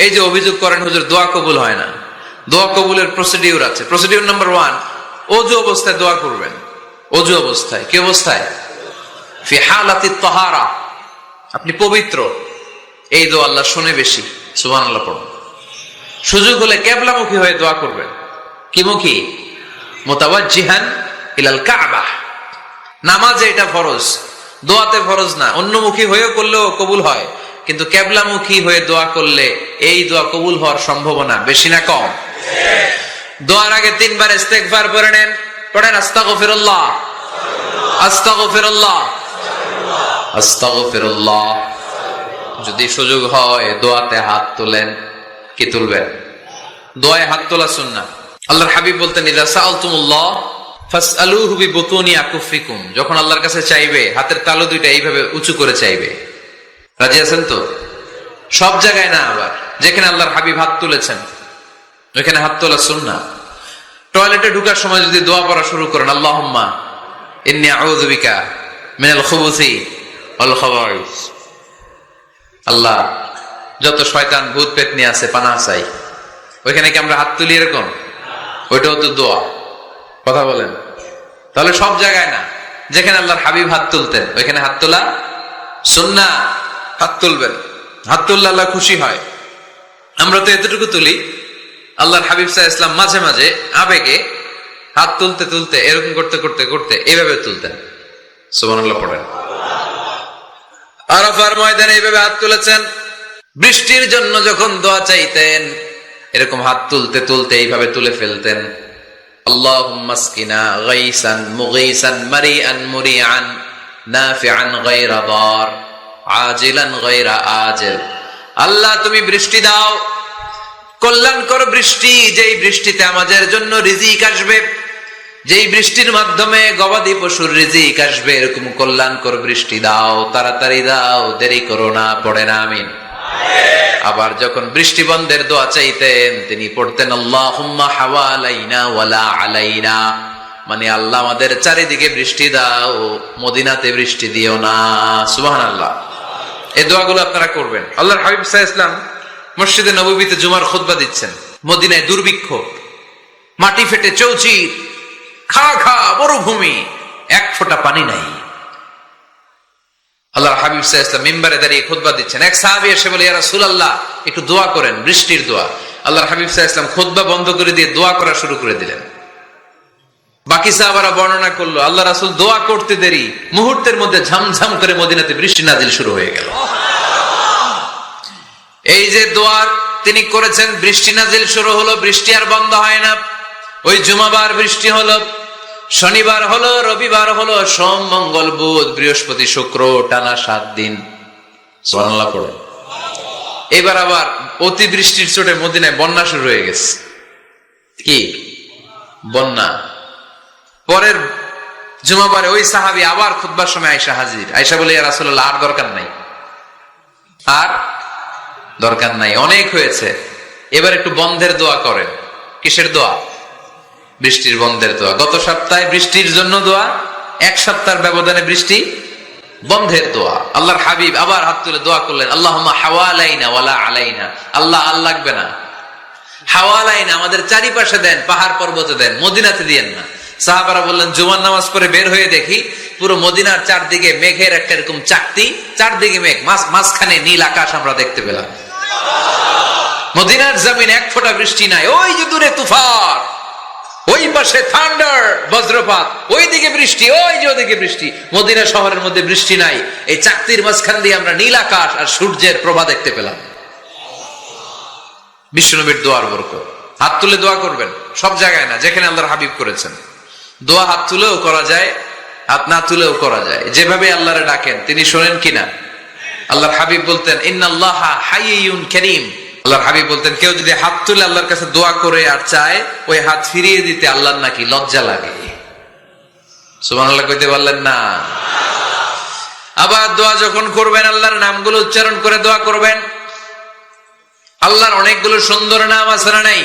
এই যে অভিযোগ করেন, হুজুর, দোয়া কবুল হয় না। দোয়া কবুলের প্রসিডিউর আছে। প্রসিডিউর নাম্বার ওয়ান অজু অবস্থায় দোয়া করবেন। অজু অবস্থায়। কি অবস্থায়? ফি হালাতি তাহারা। আপনি পবিত্র। এই দোয়া আল্লাহ শুনে বেশি। সুবহান আল্লাহ পড়ুন। সুযোগ হলে কেবলামুখী হয়ে দোয়া করবেন। কি মুখী মোতাবাজিহান ইলাল কাবা। নামাজে এটা ফরজ। দোয়াতে ফরজ না। অন্যমুখী হয়েও করলেও কবুল হয়। কিন্তু কেবলামুখী হয়ে দোয়া করলে এই দোয়া কবুল হওয়ার সম্ভাবনা বেশি না কম। দোয়ার আগে তিনবার ইস্তেগফার পড়ে নেন, পড়েন আস্তাগফিরুল্লাহ। আস্তাগফিরুল্লাহ। আস্তাগফিরুল্লাহ। যদি সুযোগ হয় দোয়াতে হাত তোলেন, কি তুলবেন? দোয়ায় হাত তোলা সুন্নাহ। আল্লাহর হাবিব বলতেন যখন আল্লাহর কাছে চাইবে, হাতের তালু দুইটা এইভাবে উঁচু করে চাইবে। রাজি আছেন তো? সব জায়গায় না আবার। যেখানে আল্লাহর হাবিব হাত তুলেছেন, ওইখানে হাত তোলা সুন্না টয়লেটে ঢুকার সময় যদি দোয়া পড়া শুরু করেন, আল্লাহুম্মা ইন্নী আউযু বিকা মিনাল খুবুসি আল্লাহ, যত শয়তান ভূত পেতনি আছে পানা চাই। ওইখানে কি আমরা হাত তুলি এরকম? ওইটাও তো দোয়া। কথা বলেন। তাহলে সব জায়গায় না। যেখানে আল্লাহর হাবিব হাত তুলতেন, ওইখানে হাত তোলা সুন্না হাত তুলবেন। হাত তুললে আল্লাহ খুশি হয়। আমরা তো এতটুকু তুলি, আল্লাহর হাবিব সাহা ইসলাম মাঝে মাঝে আবেগে হাত তুলতে তুলতে, এরকম করতে করতে করতে এইভাবে তুলতেন। সুবহানাল্লাহ পড়েন। আরাফার ময়দানে এইভাবে হাত তুলেছেন। বৃষ্টির জন্য যখন দোয়া চাইতেন, এরকম হাত তুলতে তুলতে এইভাবে তুলে ফেলতেন। আল্লাহুম্মা আসকিনা গাইসান মুগীসান মারিআন মুরিআন, নাফিআন গায়রা দার। আল্লাহ, তুমি বৃষ্টি দাও। কল্যাণকর বৃষ্টি, যেই বৃষ্টিতে আমাদের জন্য রিজিক আসবে, যেই বৃষ্টির মাধ্যমে গবাদি পশুর রিজিক আসবে, এরকম কল্যাণকর বৃষ্টি দাও, তাড়াতাড়ি দাও, দেরি করো না, পড়ে না, আমিন। আবার যখন বৃষ্টি বন্ধের দোয়া চাইতেন, তিনি পড়তেন, আল্লাহুম্মা হাওয়ালাইনা ওয়ালা আলাইনা। মানে আল্লাহ আমাদের চারিদিকে বৃষ্টি দাও, মদিনাতে বৃষ্টি দিও না, সুবহানাল্লাহ। এই দোয়াগুলো আপনারা করবেন। আল্লাহর হাবিব সাহা ইসলাম মসজিদে নবীতে জুমার খুতবা দিচ্ছেন। মদিনায় দুর্ভিক্ষ, মাটি ফেটে চৌচির খা খা, মরুভূমি, এক ফোঁটা পানি নাই। আল্লাহ হাবিব সাহা ইসলাম মিম্বারে দাঁড়িয়ে খুতবা দিচ্ছেন। এক সাহাবি এসে বলে ইয়ারা আল্লাহ একটু দোয়া করেন, বৃষ্টির দোয়া। আল্লাহর হাবিব সাহা ইসলাম খুতবা বন্ধ করে দিয়ে দোয়া করা শুরু করে দিলেন। বাকি সাহাবারা বর্ণনা করল, আল্লাহ রাসুল দোয়া করতে দেরি, মুহূর্তের মধ্যে ঝামঝাম করে মদিনাতে বৃষ্টি নাজিল শুরু হয়ে গেল। এই যে দোয়ার তিনি করেছেন, বৃষ্টি নাজিল শুরু হলো, বৃষ্টি আর বন্ধ হয় না। ওই জুমাবার বৃষ্টি হলো, শনিবার হলো, রবিবার হলো, সোম, মঙ্গল, বুধ, বৃহস্পতি, শুক্র, টানা সাত দিন। এবার আবার অতি বৃষ্টির চোটে মদিনায় বন্যা শুরু হয়ে গেছে। কি? বন্যা। পরের জুমাবারে ওই সাহাবি আবার খুদবার সময় আয়সা হাজির। আয়সা বলে রাসুল্লাহ আর দরকার নাই। আর দরকার নাই, অনেক হয়েছে। এবার একটু বন্ধের দোয়া করেন। কিসের দোয়া? বৃষ্টির বন্ধের দোয়া। গত সপ্তাহে বৃষ্টির জন্য দোয়া, এক সপ্তাহের ব্যবধানে বৃষ্টি, বন্ধের দোয়া। আল্লাহর হাবিব আবার হাত তুলে দোয়া করলেন আল্লাহ হাওয়ালাইনা ওয়ালা আলাইনা। আল্লাহ আল্লাহ লাগবে না। হাওয়ালাইনা আমাদের চারিপাশে দেন, পাহাড় পর্বতে দেন, মদিনাতে দিয়েন না। সাহাবারা বললেন, জুমার নামাজ পরে বের হয়ে দেখি পুরো মদিনার চারদিকে মেঘের একটা এরকম চাকতি, চারদিকে মেঘ, মাঝ মাঝখানে নীল আকাশ আমরা দেখতে পেলাম। মদিনার জমিন এক ফোঁটা বৃষ্টি নাই, ওই যে দূরে তুফান, ওই পাশে থান্ডার, বজ্রপাত ওই দিকে বৃষ্টি, ওই যে ওদিকে বৃষ্টি, মদিনা শহরের মধ্যে বৃষ্টি নাই, এই চাকতির মাঝখান দিয়ে আমরা নীল আকাশ আর সূর্যের প্রভা দেখতে পেলাম। বিষ্ণুনবীর দোয়ার বরক হাত তুলে দোয়া করবেন, সব জায়গায় না, যেখানে আল্লাহর হাবিব করেছেন। দোয়া হাত তুলেও করা যায়, হাত না তুলেও করা যায়। যেভাবে আল্লাহরে ডাকেন, তিনি শোনেন কিনা? আল্লাহর হাবিব বলতেন, ইন্নাল্লাহ করিম। আল্লাহর হাবিব বলতেন, কেউ যদি হাত তুলে আল্লাহর কাছে দোয়া করে আর চায়, ওই হাত ফিরিয়ে দিতে আল্লাহর নাকি লজ্জা লাগে। সুবহানাল্লাহ কইতে পারলেন না। আবার দোয়া যখন করবেন, আল্লাহর নামগুলো উচ্চারণ করে দোয়া করবেন। আল্লাহর অনেকগুলো সুন্দর নাম আছে না নাই?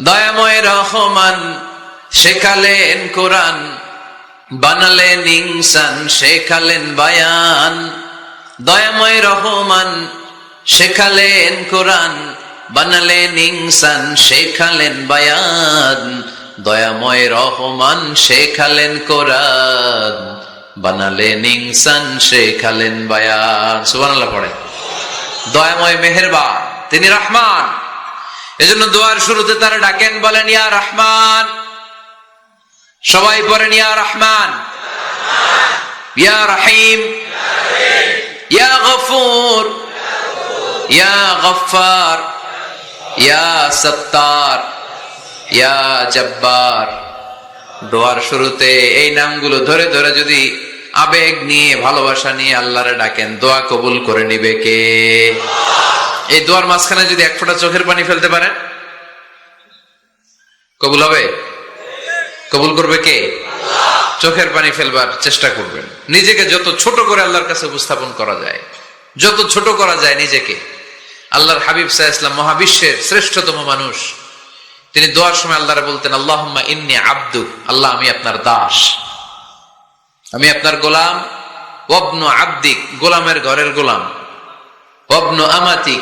দয়াময় রহমান, শেখালেন কোরআন, বানালেন ইনসান, শেখালেন বায়ান। দয়াময় রহমান, শেখালেন কোরআন, বানালেন ইনসান, শেখালেন বায়ান। দয়াময় রহমান, শেখালেন কোরআন, বানালেন ইনসান, শেখালেন বায়ান। সুবহানাল্লাহ পড়ে। দয়াময় মেহেরবান, তিনি রহমান। এজন্য দোয়ার শুরুতে তারা ডাকেন, বলেন, ইয়া রহমান। সবাই পড়েন, ইয়া রহমান। ইয়া রহিম। ইয়া গফুর। ইয়া গফার ইয়া সত্তার। ইয়া জব্বার। দোয়ার শুরুতে এই নামগুলো ধরে ধরে যদি আবেগ নিয়ে, ভালোবাসা নিয়ে আল্লাহরে ডাকেন, দোয়া কবুল করে নিবে কে? এই দোয়ার মাঝখানে যদি এক ফোঁটা চোখের পানি ফেলতে পারেন, কবুল হবে? কবুল করবে কে? চোখের পানি ফেলবার চেষ্টা করবেন। নিজেকে যত ছোট করে আল্লাহর কাছে উপস্থাপন করা যায়, যত ছোট করা যায় নিজেকে। আল্লাহর হাবিব সাহা ইসলাম, মহাবিশ্বের শ্রেষ্ঠতম মানুষ। তিনি দোয়ার সময় আল্লাহরে বলতেন আল্লাহ ইন্নি আব্দু আল্লাহ আমি আপনার দাস। আমি আপনার গোলাম। অবন আব্দিক, গোলামের ঘরের গোলাম। অবন আমাতিক,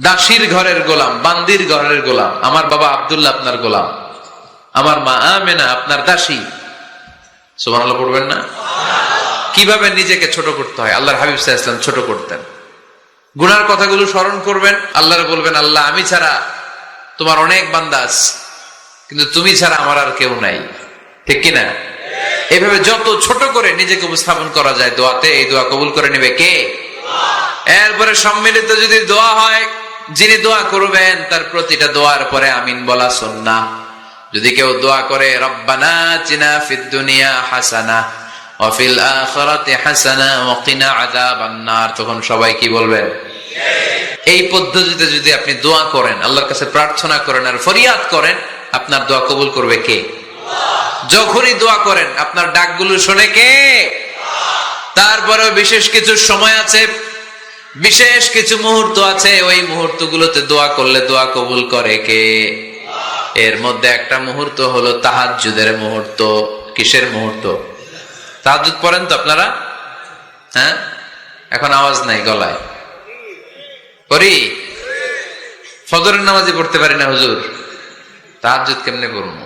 দাসির ঘরের গোলাম, বান্দির ঘরের গোলাম। আমার বাবা আব্দুল্লাহ আপনার গোলাম। আমার মা আমেনা আপনার দাসী। সুমান পড়বেন না? কীভাবে নিজেকে ছোট করতে হয়? আল্লাহর হাবিব সাহা ছোট করতেন। গুনার কথাগুলো স্মরণ করবেন। আল্লাহর বলবেন, আল্লাহ, আমি ছাড়া তোমার অনেক বান্দাস কিন্তু তুমি ছাড়া আমার আর কেউ নাই। ঠিক কিনা? এইভাবে যত ছোট করে নিজেকে উপস্থাপন করা যায় দোয়াতে, এই দোয়া কবুল করে নেবে কে? এরপরে সম্মিলিত যদি দোয়া হয়, যিনি দোয়া করবেন, তার প্রতিটা দোয়ার পরে আমিন বলা সন্না যদি কেউ দোয়া করে, রব্বানা চিনা ফিদ দুনিয়া হাসানা অফিল আখরাতে হাসানা ওয়াকিনা আযাবান নার। তখন সবাই কি বলবেন এই পদ্ধতিতে যদি আপনি দোয়া করেন, আল্লাহর কাছে প্রার্থনা করেন আর ফরিয়াদ করেন, আপনার দোয়া কবুল করবে কে? যখনই দোয়া করেন, আপনার ডাকগুলো শোনে কে? তারপরেও বিশেষ কিছু সময় আছে, বিশেষ কিছু মুহূর্ত আছে, ওই মুহূর্তগুলোতে দোয়া করলে দোয়া কবুল করে কে? এর মধ্যে একটা মুহূর্ত হলো তাহাজুদের মুহূর্ত, কিসের মুহূর্ত? তাহাজুদ পড়েন তো আপনারা? হ্যাঁ? এখন আওয়াজ নাই গলায়। পড়ি? ফজরের নামাজি পড়তে পারি না হুজুর। তাহাজুদ কেমনে পড়ব?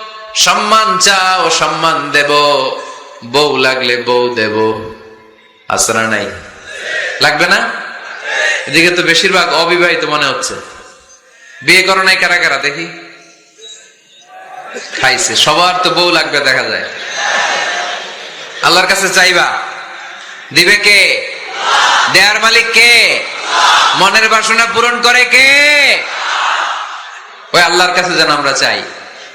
সম্মান চাও, সম্মান দেব। বউ লাগলে বউ দেব। আসরা নাই? লাগবে না? এদিকে তো বেশিরভাগ অবিবাহিত মনে হচ্ছে। বিয়ে করো নাই কারা কারা, দেখি। খাইছে। সবার তো বউ লাগবে, দেখা যায়। আল্লাহর কাছে চাইবা। দিবে কে? দেয়ার মালিক কে? মনের বাসনা পূরণ করে কে? ওই আল্লাহর কাছে যেন আমরা চাই।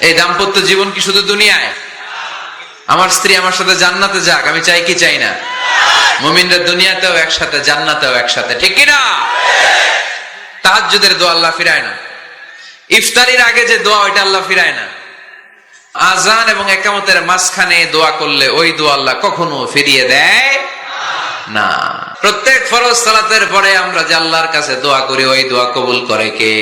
এই দাম্পত্য জীবন কি শুধু দুনিয়ায়? আমার স্ত্রী আমার সাথে জান্নাতে যাক, আমি চাই কি চাই না? মুমিনরা দুনিয়াতেও একসাথে, জান্নাতেও একসাথে, ঠিক কিনা? তাহাজ্জুদের দোয়া আল্লাহ ফিরায় না। ইফতারির আগে যে দোয়া, ওইটা আল্লাহ ফিরায় না। আজান এবং একামতের মাঝখানে দোয়া করলে ওই দোয়া আল্লাহ কখনো ফিরিয়ে দেয় না। প্রত্যেক ফরজ সালাতের পরে আমরা যে আল্লাহর কাছে দোয়া করি, ওই দোয়া কবুল করে কে?